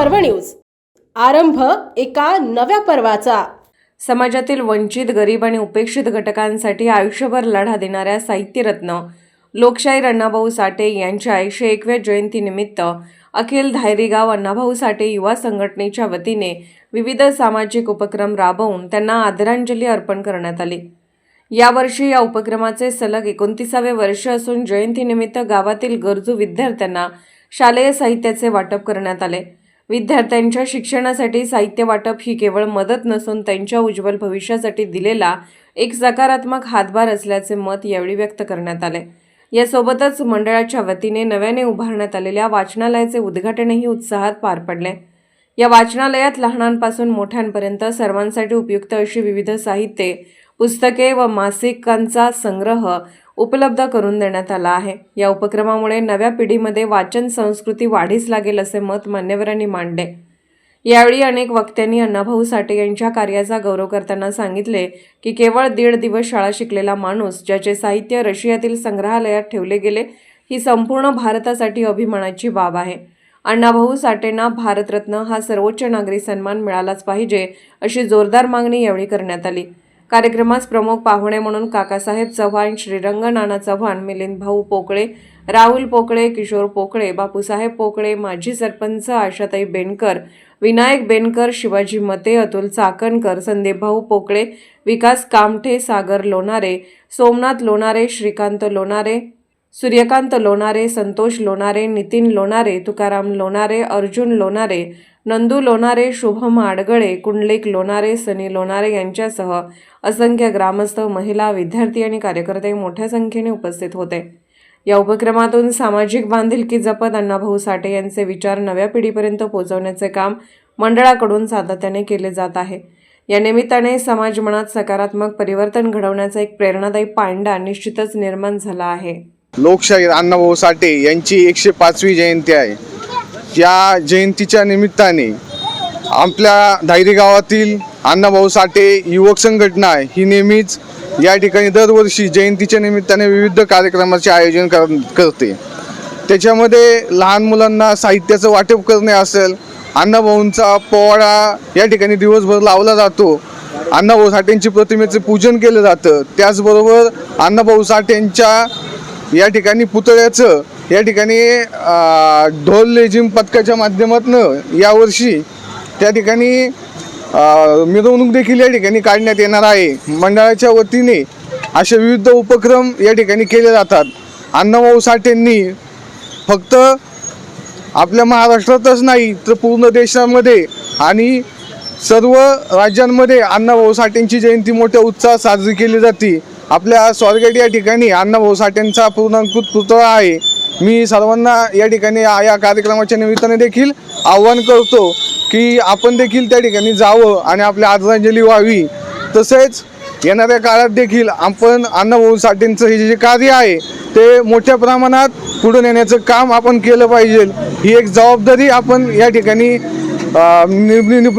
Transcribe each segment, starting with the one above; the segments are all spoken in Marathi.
पर्व न्यूज. आरंभ एका नव्या पर्वाचा. समाजातील वंचित गरीब आणि उपेक्षित घटकांसाठी आयुष्यभर लढा देणाऱ्या साहित्यरत्न लोकशाहीर अण्णाभाऊ साठे यांच्या एकशे एकव्या जयंतीनिमित्त अखिल धायरीगाव अण्णाभाऊ साठे युवा संघटनेच्या वतीने विविध सामाजिक उपक्रम राबवून त्यांना आदरांजली अर्पण करण्यात आली. यावर्षी या उपक्रमाचे सलग एकोणतीसावे वर्ष असून जयंतीनिमित्त गावातील गरजू विद्यार्थ्यांना शालेय साहित्याचे वाटप करण्यात आले. विद्यार्थ्यांच्या शिक्षणासाठी साहित्य वाटप ही केवळ मदत नसून त्यांच्या उज्ज्वल भविष्यासाठी दिलेला एक सकारात्मक हातभार असल्याचे मत यावेळी व्यक्त करण्यात आले. यासोबतच मंडळाच्या वतीने नव्याने उभारण्यात आलेल्या वाचनालयाचे उद्घाटनही उत्साहात पार पडले. या वाचनालयात लहानांपासून मोठ्यांपर्यंत सर्वांसाठी उपयुक्त अशी विविध साहित्ये पुस्तके व मासिकांचा संग्रह उपलब्ध करून देण्यात आला आहे. या उपक्रमामुळे नव्या पिढीमध्ये वाचन संस्कृती वाढीस लागेल असे मत मान्यवरांनी मांडले. यावेळी अनेक वक्त्यांनी अण्णाभाऊ साठे यांच्या कार्याचा गौरव करताना सांगितले की केवळ दीड दिवस शाळा शिकलेला माणूस ज्याचे साहित्य रशियातील संग्रहालयात ठेवले गेले ही संपूर्ण भारतासाठी अभिमानाची बाब आहे. अण्णाभाऊ साठेंना भारतरत्न हा सर्वोच्च नागरी सन्मान मिळालाच पाहिजे अशी जोरदार मागणी यावेळी करण्यात आली. कार्यक्रमास प्रमुख पाहुणे म्हणून काकासाहेब चव्हाण श्रीरंग नाना चव्हाण मिलिंद भाऊ पोकळे राहुल पोकळे किशोर पोकळे बापूसाहेब पोकळे माजी सरपंच आशाताई बेनकर विनायक बेनकर शिवाजी मते अतुल चाकणकर संदीपभाऊ पोकळे विकास कामठे सागर लोणारे सोमनाथ लोणारे श्रीकांत लोणारे सूर्यकांत लोणारे संतोष लोणारे नितीन लोणारे तुकाराम लोणारे अर्जुन लोणारे नंदू लोणारे शुभम आडगळे कुंडलिक लोणारे सनी लोणारे यांच्यासह असंख्य ग्रामस्थ महिला विद्यार्थी आणि कार्यकर्ते मोठ्या संख्येने उपस्थित होते. या उपक्रमातून सामाजिक बांधिलकी जपत अण्णाभाऊ साठे यांचे विचार नव्या पिढीपर्यंत पोहोचवण्याचे काम मंडळाकडून सातत्याने केले जात आहे. या निमित्ताने समाज मनात सकारात्मक परिवर्तन घडवण्याचा एक प्रेरणादायी पांडा निश्चितच निर्माण झाला आहे. लोकशाहीर अण्णाभाऊ साठे यांची एकशे पाचवी जयंती आहे. या जयंतीच्या निमित्ताने आपल्या धायरी गावातील अण्णाभाऊ साठे युवक संघटना ही नेहमीच या ठिकाणी दरवर्षी जयंतीच्या निमित्ताने विविध कार्यक्रमाचे आयोजन कर करते. त्याच्यामध्ये लहान मुलांना साहित्याचं वाटप करणे असेल अण्णाभाऊंचा पोवाडा या ठिकाणी दिवसभर लावला जातो अण्णाभाऊ साठेंची प्रतिमेचं पूजन केलं जातं त्याचबरोबर अण्णाभाऊ साठेंच्या या ठिकाणी पुतळ्याचं या ठिकाणी ढोल लेझिम पथकाच्या माध्यमातून यावर्षी त्या ठिकाणी मिरवणूक देखील या ठिकाणी काढण्यात येणार आहे. मंडळाच्या वतीने असे विविध उपक्रम या ठिकाणी केले जातात. अण्णाभाऊ साठेंनी फक्त आपल्या महाराष्ट्रातच नाही तर पूर्ण देशामध्ये आणि सर्व राज्यांमध्ये अण्णाभाऊ साठेंची जयंती मोठ्या उत्साहात साजरी केली जाते. आपल्या स्वारगेट या ठिकाणी अण्णाभाऊ साठेंचा पूर्णांकृत पुतळा आहे. मी सर्वांना या ठिकाणी या कार्यक्रमाच्या निमित्ताने देखील आव्हान करतो की आपण देखील त्या ठिकाणी जावं आणि आपली आदरांजली व्हावी. तसेच येणाऱ्या काळात देखील आपण अण्णाभाऊ साठेंचं हे जे कार्य आहे ते मोठ्या प्रमाणात पुढे नेण्याचं काम आपण केलं पाहिजे. ही एक जबाबदारी आपण या ठिकाणी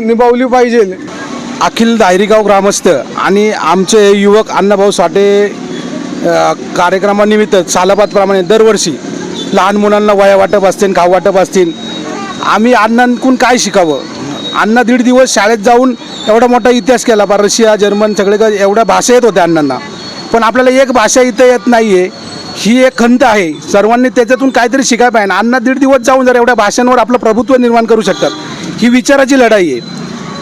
निभावली पाहिजे. अखिल दायरीगाव ग्रामस्थ आणि आमचे युवक अण्णाभाऊ साठे कार्यक्रमानिमित्त सालाबादप्रमाणे दरवर्षी लहान मुलांना वया वाटप असतील खाऊ वाटप असतील. आम्ही अण्णांकून काय शिकावं? अण्णा दीड दिवस शाळेत जाऊन एवढा मोठा इतिहास केला बा रशिया जर्मन सगळे एवढ्या भाषा येत होत्या अण्णांना. पण आपल्याला एक भाषा इथं येत नाही आहे ही एक खंत आहे. सर्वांनी त्याच्यातून काहीतरी शिकायला पाहिजे. अण्णा दीड दिवस जाऊन जर एवढ्या भाषांवर आपलं प्रभुत्व निर्माण करू शकतात ही विचाराची लढाई आहे.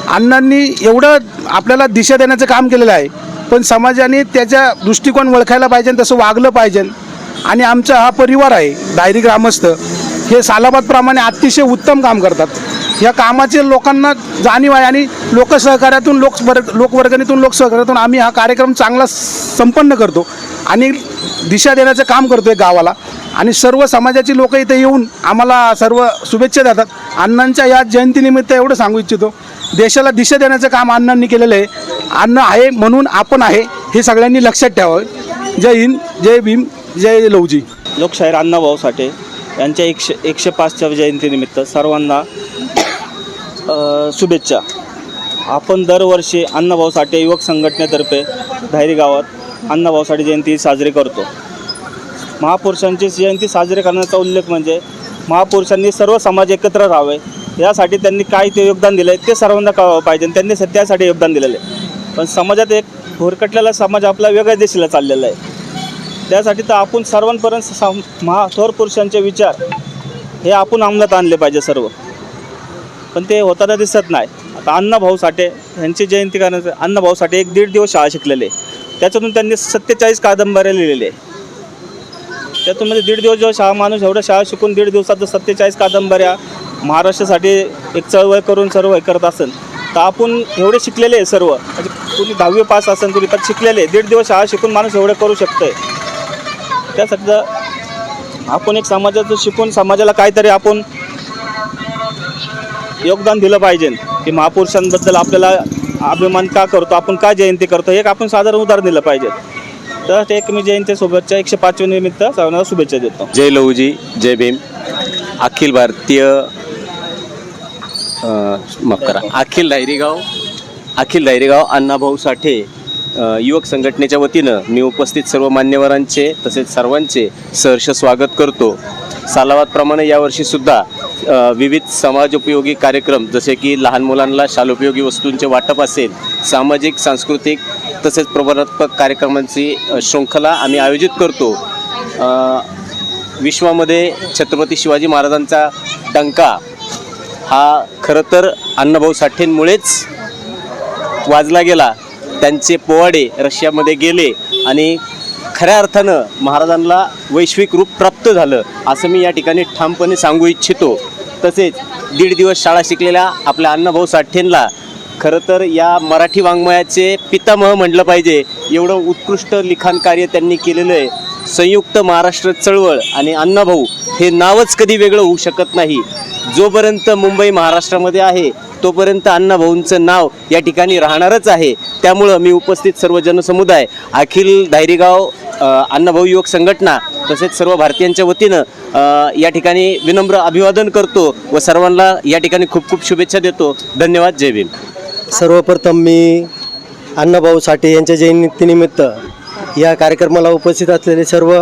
अण्णांनी एवढं आपल्याला दिशा देण्याचं काम केलेलं आहे. पण समाजाने त्याच्या दृष्टिकोन ओळखायला पाहिजे तसं वागलं पाहिजे. आणि आमचा हा परिवार आहे डायरी ग्रामस्थ. हे सालाबादप्रमाणे अतिशय उत्तम काम करतात. या कामाचे लोकांना जाणीव आहे आणि लोकसहकार्यातून लोक लोकवर्गणीतून लोकसहकार्यातून आम्ही हा कार्यक्रम चांगला संपन्न करतो. आणि दिशा देण्याचं काम करतो आहे गावाला. आणि सर्व समाजाची लोक इथे येऊन आम्हाला सर्व शुभेच्छा देतात. अण्णांच्या या जयंतीनिमित्त एवढं सांगू इच्छितो देशाला दिशा देण्याचं काम अण्णांनी केलेलं आहे. अन्न आहे म्हणून आपण आहे हे सगळ्यांनी लक्षात ठेवावं. जय हिंद जय भीम जय लवजी लोकशाहीर अण्णाभाऊ साठे यांच्या एकशे एकशे पाचच्या जयंतीनिमित्त सर्वांना शुभेच्छा. आपण दरवर्षी अण्णाभाऊ साठे युवक संघटनेतर्फे धायरी गावात अण्णाभाऊ साठे जयंती साजरी करतो. महापुरुषांची जयंती साजरी करण्याचा उल्लेख म्हणजे महापुरुषांनी सर्व समाज एकत्र राहावे. यासाठी त्यांनी काय ते योगदान दिलं आहे ते सर्वांना कळावं पाहिजे आणि त्यांनी त्यासाठी योगदान दिलेलं आहे. पण समाजात एक भोरकटलेला समाज आपला वेगळ्या दिशेला चाललेला आहे. त्यासाठी तर आपण सर्वांपर्यंत सम महा थोर पुरुषांचे विचार हे आपण अंमलात आणले पाहिजे सर्व. पण ते होताना दिसत नाही. आता अण्णाभाऊ साठे यांची जयंती करण्याचं अण्णाभाऊ साठे एक दीड दिवस शाळा शिकलेले त्याच्यातून त्यांनी सत्तेचाळीस कादंबऱ्या लिहिलेले त्यातून म्हणजे दीड दिवस जेव्हा शाळा माणूस एवढं शाळा शिकून दीड दिवसात जर सत्तेचाळीस कादंबऱ्या महाराष्ट्रासाठी एक चळवळ करून सर्व हे करत असेल तर आपण एवढे शिकलेले आहे सर्व. म्हणजे कुणी दहावी पास असेल कुणी तर शिकलेले आहे. दीड दिवस शाळा शिकून माणूस एवढं करू शकतोय. त्यासाठी आपण एक समाजाचं शिकून समाजाला काहीतरी आपण योगदान दिलं पाहिजे की महापुरुषांबद्दल आपल्याला अभिमान का करतो? आपण का जयंती करतो? हे एक आपण साधारण उदाहरण दिलं पाहिजे. तर ते एक मी जयंती एकशे पाचवी निमित्त सर्वांना शुभेच्छा देतो. जय लहूजी जय भीम. अखिल भारतीय माफ करा अखिल डायरीगाव अखिल डायरीगाव अण्णाभाऊ साठे युवक संघटनेच्या वतीनं मी उपस्थित सर्व मान्यवरांचे तसेच सर्वांचे सहर्ष स्वागत करतो. सालावादप्रमाणे यावर्षीसुद्धा विविध समाजोपयोगी कार्यक्रम जसे की लहान मुलांना शालोपयोगी वस्तूंचे वाटप असेल सामाजिक सांस्कृतिक तसेच प्रबोधात्मक कार्यक्रमांची शृंखला आम्ही आयोजित करतो. विश्वामध्ये छत्रपती शिवाजी महाराजांचा डंका हा खरं तर अण्णाभाऊ साठेंमुळेच वाजला गेला. त्यांचे पोवाडे रशियामध्ये गेले आणि खऱ्या अर्थानं महाराजांना वैश्विक रूप प्राप्त झालं असं मी या ठिकाणी ठामपणे सांगू इच्छितो. तसेच दीड दिवस शाळा शिकलेल्या आपल्या अण्णाभाऊ साठेंना खरं तर या मराठी वाङ्मयाचे पितामह म्हटलं पाहिजे एवढं उत्कृष्ट लिखाण कार्य त्यांनी केलेलं आहे. संयुक्त महाराष्ट्र चळवळ आणि अण्णाभाऊ हे नावच कधी वेगळं होऊ शकत नाही. जोपर्यंत मुंबई महाराष्ट्रामध्ये आहे तोपर्यंत अण्णाभाऊंचं नाव या ठिकाणी राहणारच आहे. त्यामुळं मी उपस्थित सर्व जनसमुदाय अखिल धायरीगाव अण्णाभाऊ युवक संघटना तसेच सर्व भारतीयांच्या वतीनं या ठिकाणी विनम्र अभिवादन करतो व सर्वांना या ठिकाणी खूप खूप शुभेच्छा देतो. धन्यवाद जय भीम. सर्वप्रथम मी अण्णाभाऊ साठे यांच्या जयंतीनिमित्त या कार्यक्रमाला उपस्थित असलेले सर्व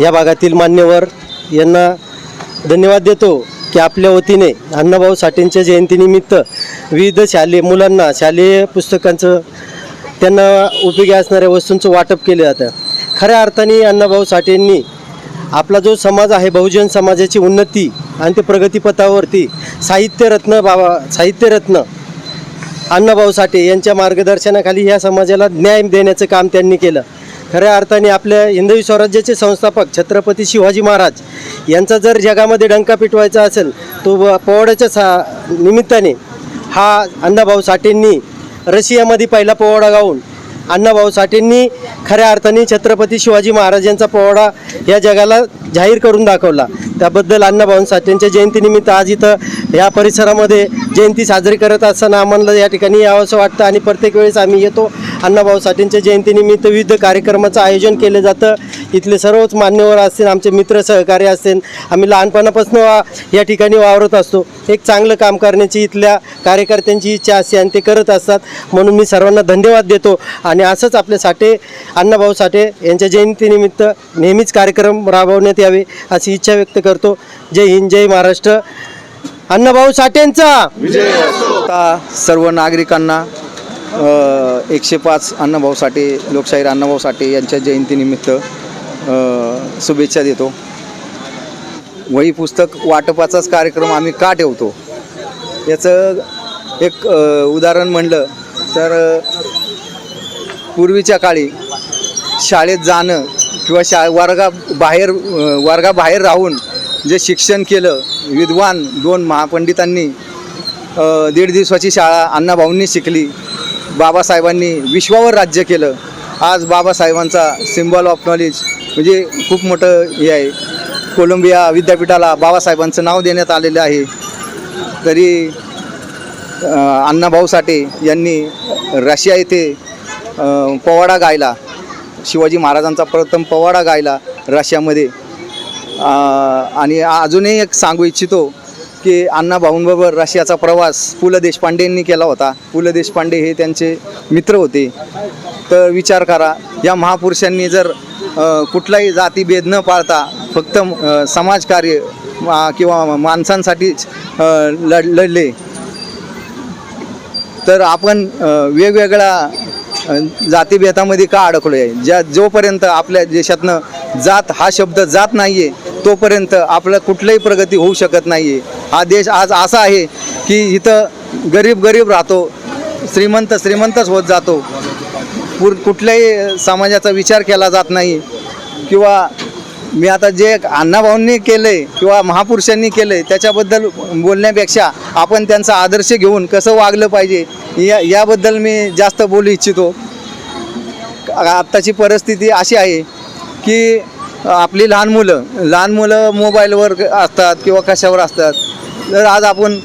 या भागातील मान्यवर यांना धन्यवाद देतो. की आपल्या वतीने अण्णाभाऊ साठेंच्या जयंतीनिमित्त विविध शालेय मुलांना शालेय पुस्तकांचं त्यांना उपयोगी असणाऱ्या वस्तूंचं वाटप केलं जातं. खऱ्या अर्थाने अण्णाभाऊ साठेंनी आपला जो समाज आहे बहुजन समाजाची उन्नती आणि ते प्रगतीपथावरती साहित्यरत्न बाबा साहित्यरत्न अण्णाभाऊ साठे यांच्या मार्गदर्शनाखाली ह्या समाजाला न्याय देण्याचं काम त्यांनी केलं. खऱ्या अर्थाने आपल्या हिंदवी स्वराज्याचे संस्थापक छत्रपती शिवाजी महाराज यांचा जर जगामध्ये डंका पिटवायचा असेल तो व- पोवाड्याच्या सा निमित्ताने हा अण्णाभाऊ साठेंनी रशियामध्ये पहिला पोवाडा गाऊन अण्णाभाऊ साठेंनी खऱ्या अर्थाने छत्रपती शिवाजी महाराजांचा पोवाडा या जगाला जाहीर करून दाखवला. त्याबद्दल अण्णाभाऊ साठेंच्या जयंतीनिमित्त आज इथं या परिसरामध्ये जयंती साजरी करत असताना आम्हाला या ठिकाणी यावंसं वाटतं आणि प्रत्येक वेळेस आम्ही येतो. अण्णाभाऊ साठेंच्या जयंतीनिमित्त विविध कार्यक्रमाचं आयोजन केलं जातं. इथले सर्वच मान्यवर असतील आमचे मित्र सहकारी असतील. आम्ही लहानपणापासून वा या ठिकाणी वावरत असतो. एक चांगलं काम करण्याची इथल्या कार्यकर्त्यांची इच्छा असते आणि ते करत असतात. म्हणून मी सर्वांना धन्यवाद देतो. आणि असंच आपले साठे अण्णाभाऊ साठे यांच्या जयंतीनिमित्त नेहमीच कार्यक्रम राबवण्यात यावे अशी इच्छा व्यक्त करतो. जय हिंद जय महाराष्ट्र. अण्णाभाऊ साठेंचा! आता सर्व नागरिकांना एकशे पाच अण्णाभाऊ साठे लोकशाहीर अण्णाभाऊ साठे यांच्या जयंतीनिमित्त शुभेच्छा देतो. वही पुस्तक वाटपाचाच कार्यक्रम आम्ही का ठेवतो? याचं एक उदाहरण म्हणलं तर पूर्वीच्या काळी शाळेत जाणं किंवा शा वर्गा बाहेर वर्गाबाहेर राहून जे शिक्षण केलं विद्वान दोन महापंडितांनी दीड दिवसाची शाळा अण्णाभाऊंनी शिकली. बाबासाहेबांनी विश्वावर राज्य केलं. आज बाबासाहेबांचा सिम्बॉल ऑफ नॉलेज म्हणजे खूप मोठं हे आहे. कोलंबिया विद्यापीठाला बाबासाहेबांचं नाव देण्यात आलेलं आहे. तरी अण्णाभाऊ साठे यांनी रशिया येथे पोवाडा गायला. शिवाजी महाराजांचा प्रथम पोवाडा गायला रशियामध्ये. आणि अजूनही एक सांगू इच्छितो की अण्णा भाऊंबरोबर रशियाचा प्रवास पु ल देशपांडेंनी केला होता. पु ल देशपांडे हे त्यांचे मित्र होते. तर विचार करा या महापुरुषांनी जर कुठलाही जातीभेद न पाळता फक्त समाजकार्य किंवा माणसांसाठीच लढ लढले तर आपण वेगवेगळ्या जातीभेदामध्ये का अडकलो आहे ज्या जोपर्यंत आपल्या देशातनं जात हा शब्द जात नाही आहे तोपर्यंत आपलं कुठलंही प्रगती होऊ शकत नाही आहे हा देश आज असा आहे की इथं गरीब गरीब राहतो श्रीमंत श्रीमंतच होत जातो. पुर कुठल्याही समाजाचा विचार केला जात नाही. किंवा मी आता जे अण्णाभाऊंनी केलं आहे किंवा महापुरुषांनी केलं आहे त्याच्याबद्दल बोलण्यापेक्षा आपण त्यांचा आदर्श घेऊन कसं वागलं पाहिजे या याबद्दल मी जास्त बोलू इच्छितो. आत्ताची परिस्थिती अशी आहे की आपली लहान मुलं लहान मुलं मोबाईलवर असतात किंवा कशावर असतात. तर आज आपण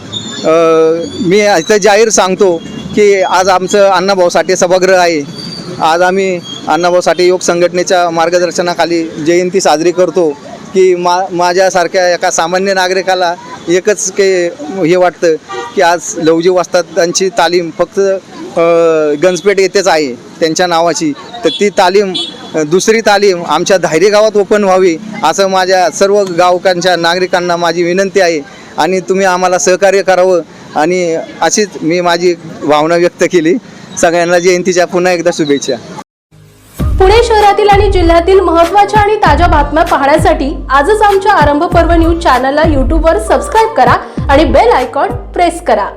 मी इथं जाहीर सांगतो की आज आमचं अण्णाभाऊ साठे सभागृह आहे. आज आम्ही अण्णाभाऊ साठे योग संघटनेच्या मार्गदर्शनाखाली जयंती साजरी करतो की मा माझ्यासारख्या एका सामान्य नागरिकाला एकच के हे वाटतं की आज लवजी त्यांची तालीम फक्त गंजपेठ येथेच आहे त्यांच्या नावाची. तर ती तालीम दुसरी तालीम आमच्या धायरे गावात ओपन व्हावी असं माझ्या सर्व गावकांच्या नागरिकांना माझी विनंती आहे. आणि तुम्ही आम्हाला सहकार्य करावं. आणि अशीच मी माझी भावना व्यक्त केली. सगळ्यांना जयंतीच्या पुन्हा एकदा शुभेच्छा. पुणे शहरातील आणि जिल्ह्यातील महत्त्वाच्या आणि ताज्या बातम्या पाहण्यासाठी आजच आमच्या आरंभ पर्व न्यूज चॅनलला यूट्यूबवर सबस्क्राईब करा आणि बेल आयकॉन प्रेस करा.